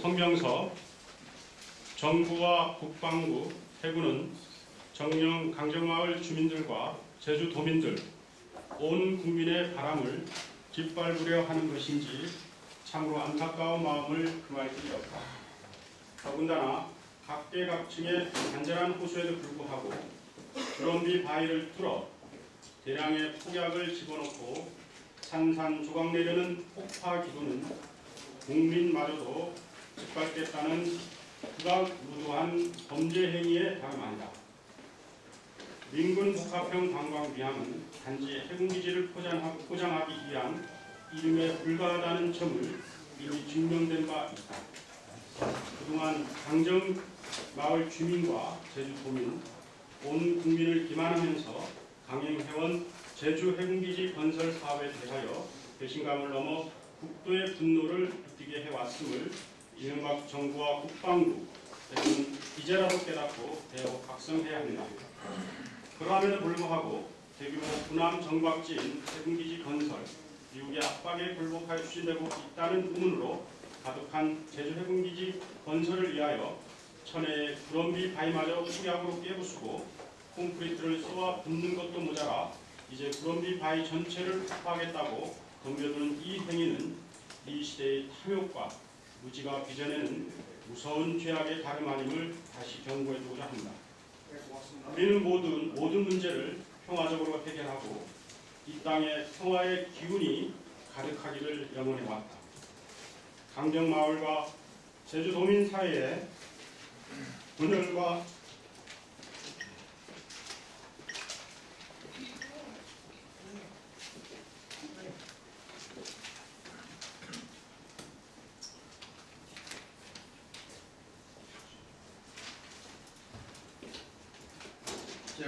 성명서 정부와 국방부, 해군은 정령 강정마을 주민들과 제주 도민들 온 국민의 바람을 짓밟으려 하는 것인지 참으로 안타까운 마음을 금할 길이 없다. 더군다나 각계각층의 간절한 호소에도 불구하고 드럼비 바위를 뚫어 대량의 폭약을 집어넣고 산산조각 내려는 폭파 기도는 국민마저도 짓밟겠다는 극악무도한 범죄 행위에 다름 아니다. 민군 복합형 관광 비함은 단지 해군기지를 포장하, 포장하기 위한 이름에 불과하다는 점을 이미 증명된 바 있다. 그동안 강정 마을 주민과 제주 도민, 온 국민을 기만하면서 강행해온 제주 해군기지 건설 사업에 대하여 배신감을 넘어 국도의 분노를 느끼게 해왔음을 이명박 정부와 국방부, 대신 이제라도 깨닫고 대우 각성해야 합니다. 그러함에도 불구하고 대규모 군함 정박지인 해군기지 건설, 미국의 압박에 굴복하여 추진되고 있다는 의문으로 가득한 제주 해군기지 건설을 위하여 천혜의 구럼비 바위마저 폭약으로 깨부수고 콘크리트를 쏘아 붓는 것도 모자라 이제 구럼비 바위 전체를 폭파하겠다고 덤벼드는 이 행위는 이 시대의 탐욕과 무지가 빚어내는 무서운 죄악의 다름 아님을 다시 경고해두고자 합니다. 우리는 모든 모든 문제를 평화적으로 해결하고 이 땅에 평화의 기운이 가득하기를 염원해 왔다. 강정마을과 제주도민 사이에 분열과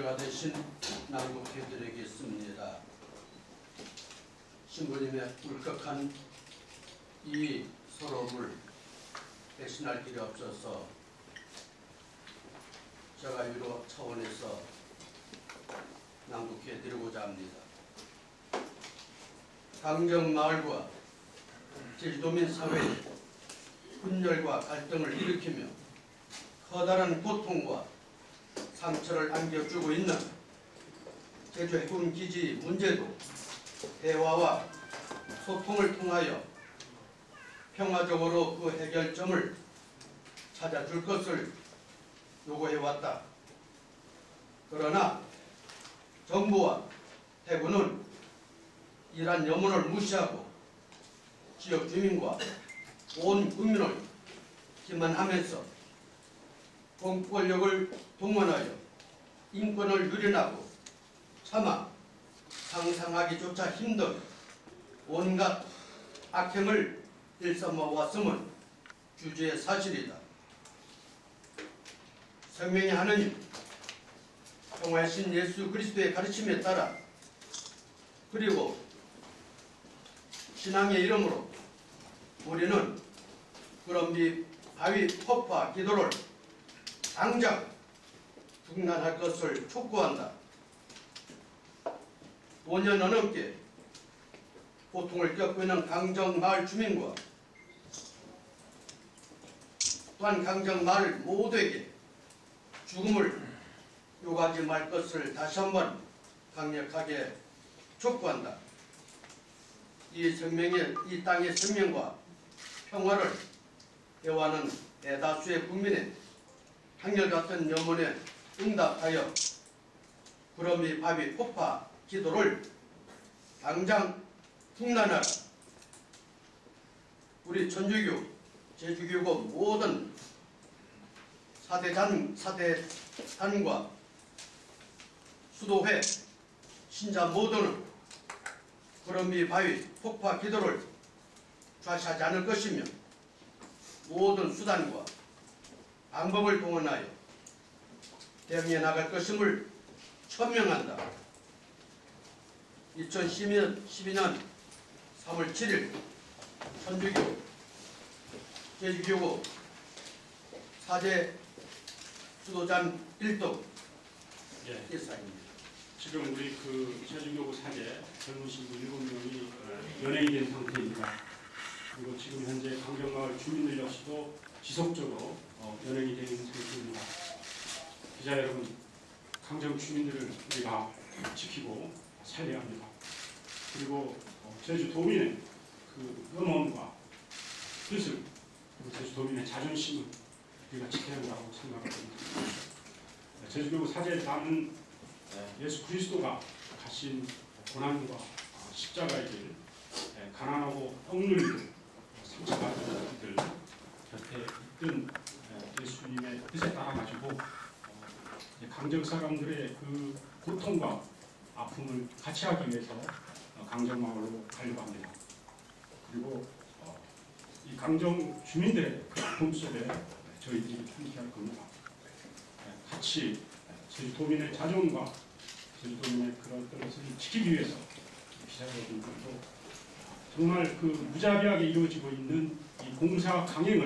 제가 대신 낭독해드리겠습니다. 신부님의 울컥한 이 서러움을 대신할 길이 없어서 제가 위로 차원에서 낭독해드리고자 합니다. 강정 마을과 제주도민 사회에 분열과 갈등을 일으키며 커다란 고통과 상처를 안겨주고 있는 제주 해군 기지 문제도 대화와 소통을 통하여 평화적으로 그 해결점을 찾아줄 것을 요구해 왔다. 그러나 정부와 해군은 이란 염원을 무시하고 지역 주민과 온 국민을 기만하면서 공권력을 동원하여 인권을 유린하고 차마 상상하기조차 힘든 온갖 악행을 일삼아왔음은 주주의 사실이다. 생명의 하느님, 평화의 신 예수 그리스도의 가르침에 따라 그리고 신앙의 이름으로 우리는 그런 비 바위 폭파 기도를 당장 중단할 것을 촉구한다. 5년 넘게 고통을 겪고 있는 강정마을 주민과 또한 강정마을 모두에게 죽음을 요구하지 말 것을 다시 한번 강력하게 촉구한다. 이 생명의 이 땅의 생명과 평화를 애워하는 대다수의 국민의 한결같은 염원에 응답하여 구름이 바위 폭파 기도를 당장 중단하라. 우리 천주교, 제주교고 모든 사대단, 사대단과 수도회, 신자 모두는 구름이 바위 폭파 기도를 좌시하지 않을 것이며 모든 수단과 방법을 동원하여 대응해 나갈 것임을 천명한다. 2012년 12년 3월 7일 천주교 제주교구 사제 수도장 1동 예, 일사입니다. 지금 우리 그 제주교구 사제 젊으신 분 일곱 명이 연행이 된 상태입니다. 그리고 지금 현재 강정마을 주민들 역시도 지속적으로 어, 연행이 되는 상태입니다. 기자 여러분, 강정 주민들을 우리가 지키고 살려야 합니다. 그리고 어, 제주 도민의 그 음원과 뜻을 제주 도민의 자존심을 우리가 지켜야 한다고 생각합니다. 제주교 사제에 담은 예수 그리스도가 가신 고난과 어, 십자가의 길, 예, 가난하고 억눌리고 상처받은 이들 곁에 있던 예, 예수님의 뜻에 따라 가지고 어, 이제 강정 사람들의 그 고통과 아픔을 같이 하기 위해서 어, 강정 마을로 가려고 합니다. 그리고 어, 이 강정 주민들의 그 아픔 속에 저희들이 함께할 겁니다. 예, 같이 제주도민의 자존과 제주도민의 그런 것을 지키기 위해서 기자 여러분들도 정말 그 무자비하게 이루어지고 있는 이 공사 강행을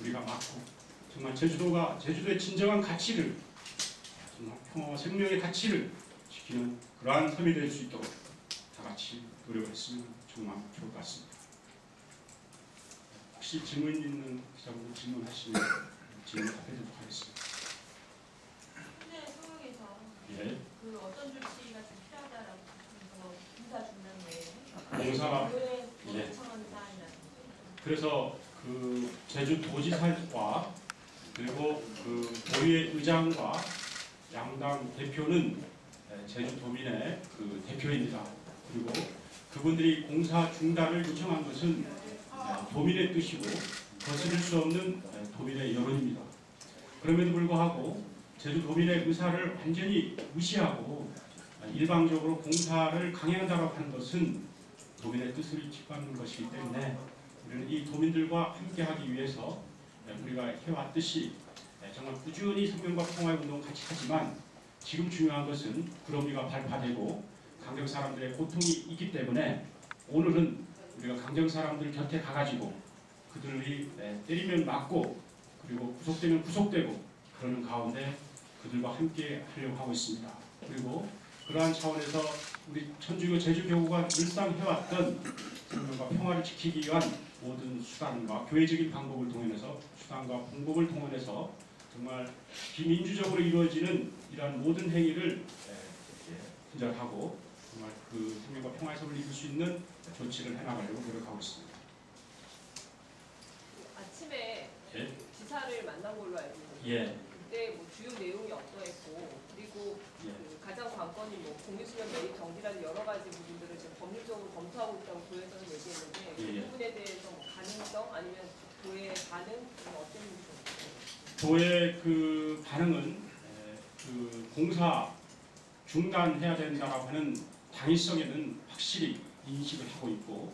우리가 막고 정말 제주도가 제주도의 진정한 가치를 정말 평화와 생명의 가치를 지키는 그러한 섬이 될 수 있도록 다 같이 노력했으면 정말 좋을 것 같습니다. 혹시 질문 있는 기자분들 질문하시면 질문 답해드리도록 하겠습니다. 현재 상황에서 예. 그 어떤 조치가 좀 필요하다라고 뭐 공사 중단 외에 공사 왜 예. 그래서 그 제주 도지사와 그리고 그 도의회 의장과 양당 대표는 에, 제주 도민의 그 대표입니다. 그리고 그분들이 공사 중단을 요청한 것은 에, 도민의 뜻이고 거스를 수 없는 에, 도민의 여론입니다. 그럼에도 불구하고 제주 도민의 의사를 완전히 무시하고 에, 일방적으로 공사를 강행한다고 하는 것은 도민의 뜻을 짓밟는 것이기 때문에 우리는 이 도민들과 함께하기 위해서 우리가 해왔듯이 정말 꾸준히 생명과 평화의 운동 같이 하지만 지금 중요한 것은 그럼리가 발파되고 강정 사람들의 고통이 있기 때문에 오늘은 우리가 강정 사람들 곁에 가가지고 그들이 때리면 맞고 그리고 구속되면 구속되고 그러는 가운데 그들과 함께 하려고 하고 있습니다. 그리고 그러한 차원에서 우리 천주교 제주교구가 일상 해왔던 생명과 평화를 지키기 위한 모든 수단과 교회적인 방법을 통해서 수단과 방법을 통해서 정말 비민주적으로 이루어지는 이러한 모든 행위를 분절하고 정말 그 생명과 평화의 섬을 이룰 수 있는 조치를 해나가려고 노력하고 있습니다. 아침에 예. 지사를 만난 걸로 알고 있는데 예. 그때 뭐 주요 내용이 어떠했고 그리고 예. 공유수면 매입 정지라는 여러 가지 부분들을 지금 법률적으로 검토하고 있다고 도에서는 얘기했는데 예, 예. 그 부분에 대해서 뭐 가능성 아니면 도의 반응 어떤 부분인가요? 도의 그 반응은 에, 그 공사 중단해야 된다라고 하는 당위성에는 확실히 인식을 하고 있고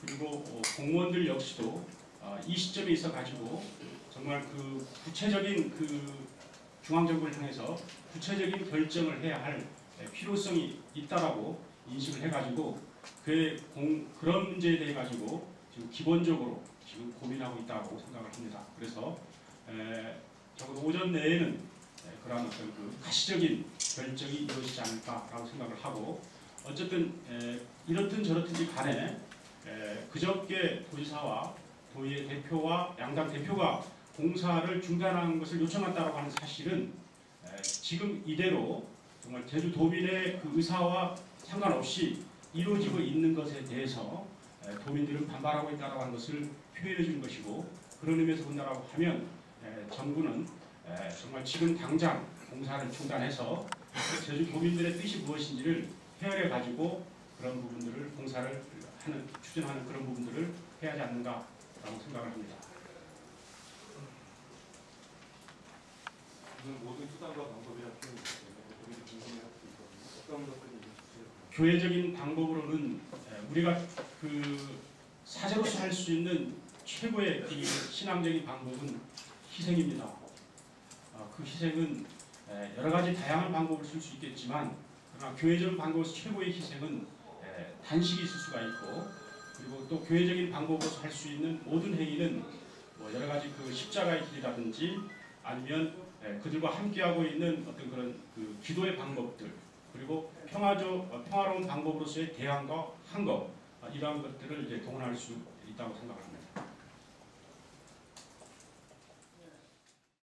그리고 어, 공무원들 역시도 어, 이 시점에 있어 가지고 정말 그 구체적인 그 중앙정부를 통해서 구체적인 결정을 해야 할 에, 필요성이 있다라고 인식을 해가지고 그 공, 그런 문제에 대해 가지고 지금 기본적으로 지금 고민하고 있다고 생각을 합니다. 그래서 에, 적어도 오전 내에는 에, 그러한 어떤 그 가시적인 결정이 이루어지지 않을까라고 생각을 하고 어쨌든 에, 이렇든 저렇든지 간에 에, 그저께 도지사와 도의회 대표와 양당 대표가 공사를 중단하는 것을 요청했다고 하는 사실은 에, 지금 이대로 정말 제주 도민의 그 의사와 상관없이 이루어지고 있는 것에 대해서 에, 도민들은 반발하고 있다고 하는 것을 표현해 주는 것이고 그런 의미에서 본다라고 하면 에, 정부는 에, 정말 지금 당장 공사를 중단해서 제주 도민들의 뜻이 무엇인지를 헤아려 가지고 그런 부분들을 공사를 하는 추진하는 그런 부분들을 해야 하지 않는가라고 생각을 합니다. 모든 수단과 방법이라 표현했습니다. 교회적인 방법으로는 에, 우리가 그 사제로서 할 수 있는 최고의 이 신앙적인 방법은 희생입니다. 어, 그 희생은 에, 여러 가지 다양한 방법을 쓸 수 있겠지만 그러나 교회적인 방법에서 최고의 희생은 에, 단식이 있을 수가 있고 그리고 또 교회적인 방법으로서 할 수 있는 모든 행위는 뭐 여러 가지 그 십자가의 길이라든지 아니면 에, 그들과 함께하고 있는 어떤 그런 그 기도의 방법들 그리고 평화적 어, 평화로운 방법으로서의 대안과 한거 어, 이러한 것들을 이제 동원할 수 있다고 생각합니다.